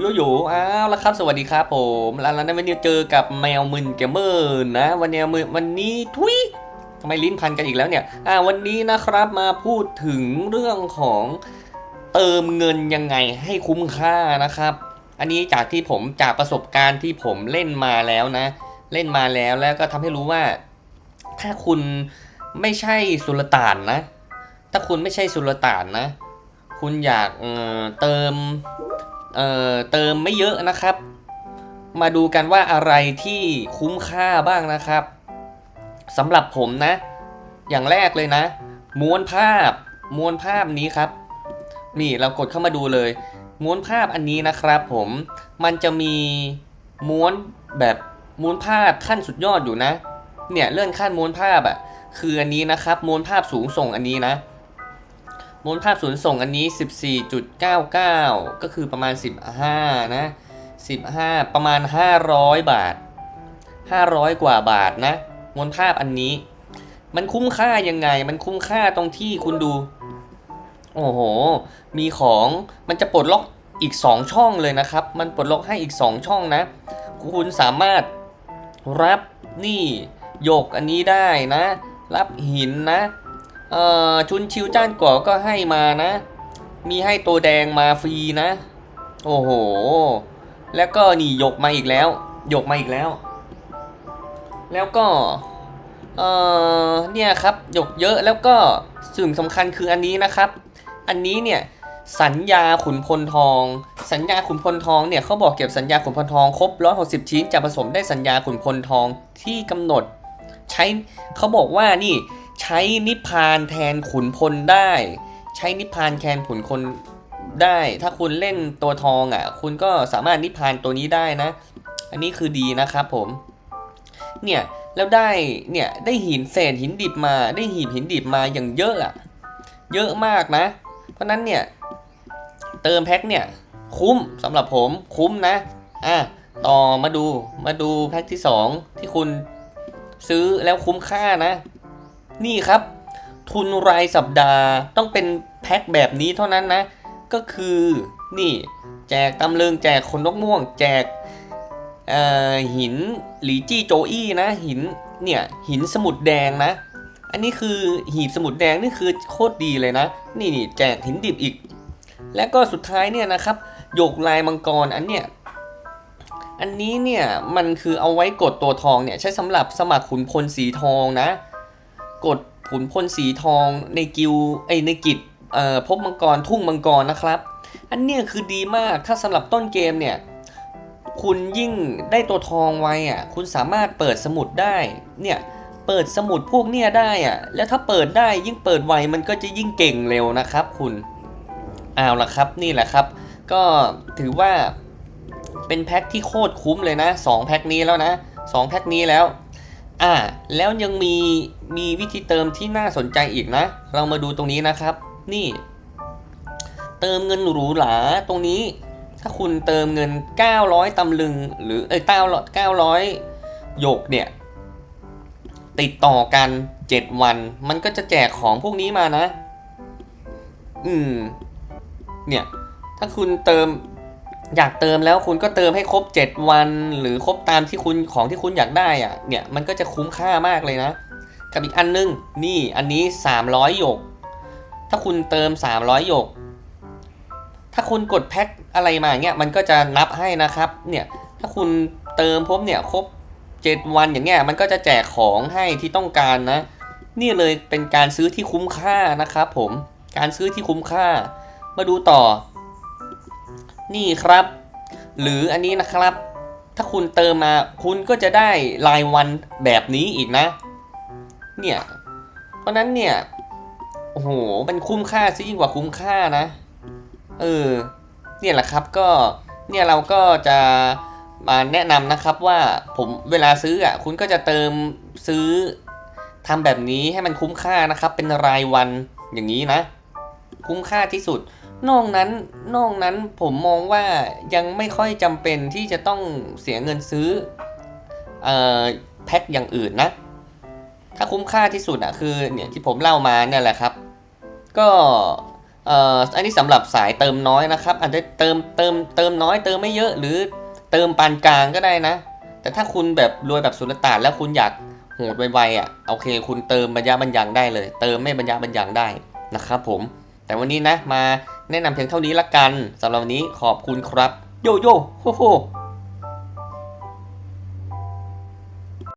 โยโย่อ้าวแล้วครับ สวัสดีครับผมแล้วแล้ววันนี้เจอกับแมวมึนเกมเมอร์นะ วันนี้มือวันนี้ทุยทำไมลิ้นพันกันอีกแล้วเนี่ย อ่า วันนี้นะครับมาพูดถึงเรื่องของเติมเงินยังไงให้คุ้มค่านะครับ อันนี้จากที่ผมจากประสบการณ์ที่ผมเล่นมาแล้วนะ เล่นมาแล้วแล้วก็ทำให้รู้ว่า ถ้าคุณไม่ใช่สุลต่านนะ ถ้าคุณไม่ใช่สุลต่านนะ คุณอยากเเติม เเติมไม่เยอะนะครับ มาดูกันว่าอะไรที่คุ้มค่าบ้างนะครับสำหรับผมนะ อย่างแรกเลยนะ ม้วนภาพ ม้วนภาพนี้ครับ นี่เรากดเข้ามาดูเลย ม้วนภาพอันนี้นะครับผมมันจะมีม้วนแบบม้วนภาพขั้นสุดยอดอยู่นะ เนี่ยเลื่อนขั้นม้วนภาพอะ่ะคืออันนี้นะครับ ม้วนภาพสูงส่งอันนี้นะ มวนภาพสูงส่งอันนี้ 14.99 ก็คือประมาณ 15 นะ 15 ประมาณ 500 บาท 500 กว่าบาทนะ มวนภาพอันนี้ มันคุ้มค่ายังไง มันคุ้มค่าตรงที่คุณดู โอ้โห มีของ มันจะปลดล็อกอีก 2 ช่องเลยนะครับ มันปลดล็อกให้อีก 2 ช่องนะ คุณสามารถรับนี่หยกอันนี้ได้นะ รับหินนะ เอ่อชุนชิวจ้านก่อก็ให้มานะ มีให้ตัวแดงมาฟรีนะ โอ้โห แล้วก็นี่หยกมาอีกแล้วหยกมาอีกแล้ว แล้วก็เอ่อเนี่ยครับหยกเยอะแล้วก็สิ่งสำคัญคืออันนี้นะครับ อันนี้เนี่ยสัญญาขุนพลทอง สัญญาขุนพลทองเนี่ยเขาบอกเก็บสัญญาขุนพลทองครบ160 ชิ้นจะผสมได้สัญญาขุนพลทองที่กำหนด ใช้เขาบอกว่านี่ ใช้นิพพานแทนขุนพลได้ ใช้นิพพานแทนขุนพลได้ ถ้าคุณเล่นตัวทองอะ คุณก็สามารถนิพพานตัวนี้ได้นะ อันนี้คือดีนะครับผม เนี่ยแล้วได้เนี่ยได้หินเศษหินดิบมาได้หีบหินดิบมาอย่างเยอะอะเยอะมากนะ เพราะนั้นเนี่ยเติมแพ็คเนี่ยคุ้มสำหรับผมคุ้มนะอะต่อมาดูมาดูแพ็คที่ 2 ที่คุณซื้อแล้วคุ้มค่านะ นี่ครับ ทุนรายสัปดาห์ต้องเป็นแพ็คแบบนี้เท่านั้นนะ ก็คือนี่แจกตำลึงแจกคนนกม่วง แจกหินหลีจี้โจอี้นะ หินเนี่ยหินสมุดแดงนะ อันนี้คือหีบสมุดแดงนี่คือโคตรดีเลยนะ นี่นี่แจกหินดิบอีก และก็สุดท้ายเนี่ยนะครับหยกลายมังกรอันเนี้ยอันนี้เนี่ยมันคือเอาไว้กดตัวทองเนี่ยใช้สำหรับสมัครขุนพลสีทองนะ กดขุนพลสีทองในกิลไอในกิจเอ่อพบมังกรทุ่งมังกรนะครับ อันเนี้ยคือดีมากถ้าสำหรับต้นเกมเนี่ยคุณยิ่งได้ตัวทองไว้อะคุณสามารถเปิดสมุดได้เนี่ยเปิดสมุดพวกเนี้ยได้อะแล้วถ้าเปิดได้ยิ่งเปิดไวมันก็จะยิ่งเก่งเร็วนะครับ คุณเอาละครับนี่แหละครับ ก็ถือว่าเป็นแพ็คที่โคตรคุ้มเลยนะสองแพ็คนี้แล้วนะสองแพ็คนี้แล้ว อ่าแล้วยังมีมีวิธีเติมที่น่าสนใจอีกนะ เรามาดูตรงนี้นะครับ นี่ เติมเงินหรูหราตรงนี้ ถ้าคุณเติมเงิน 900ตำลึง หรือเอ้ย900 900หยกเนี่ย ติดต่อกัน 7 วัน มันก็จะแจกของพวกนี้มานะ อืม เนี่ย ถ้าคุณเติม อยากเติมแล้วคุณก็เติมให้ครบ 7 วัน หรือครบตามที่คุณของที่คุณอยากได้อะเนี่ยมันก็จะคุ้มค่ามากเลยนะ กับอีกอันนึงนี่อันนี้ 300หยก ถ้าคุณเติม 300หยก ถ้าคุณกดแพ็คอะไรมาอย่างเงี้ยมันก็จะนับให้นะครับ เนี่ยถ้าคุณเติมพบเนี่ยครบ 7 วันอย่างเงี้ยมันก็จะแจกของให้ที่ต้องการนะ นี่เลยเป็นการซื้อที่คุ้มค่านะครับผมการซื้อที่คุ้มค่า มาดูต่อ นี่ครับ หรืออันนี้นะครับ ถ้าคุณเติมมาคุณก็จะได้รายวันแบบนี้อีกนะ เนี่ย เพราะนั้นเนี่ยโอ้โหมันคุ้มค่าซะยิ่งกว่าคุ้มค่านะ เออ เนี่ยแหละครับก็เนี่ยเราก็จะมาแนะนำนะครับว่าผมเวลาซื้ออะคุณก็จะเติมซื้อทำแบบนี้ให้มันคุ้มค่านะครับ เป็นรายวันอย่างนี้นะ คุ้มค่าที่สุด นอกนั้นนอกนั้นผมมองว่ายังไม่ค่อยจำเป็นที่จะต้องเสียเงินซื้ออแพ็คอย่างอื่นนะ ถ้าคุ้มค่าที่สุดอะคือเนี่ยที่ผมเล่ามาเนี่ยแหละครับ ก็อันนี้สำหรับสายเติมน้อยนะครับ อาจจะเติมเติมเติมน้อยเติมไม่เยอะหรือเติมปานกลางก็ได้นะ แต่ถ้าคุณแบบรวยแบบสุลต่านแล้วคุณอยากโหดไวๆอะโอเค คุณเติมบรรยะบรรยังได้เลย เติมไม่บรรยะบรรยังได้นะครับผมแต่วันนี้นะมา แนะนำเพียงเท่านี้ละกันสำหรับวันนี้ขอบคุณครับ โยโย่โฮโฮ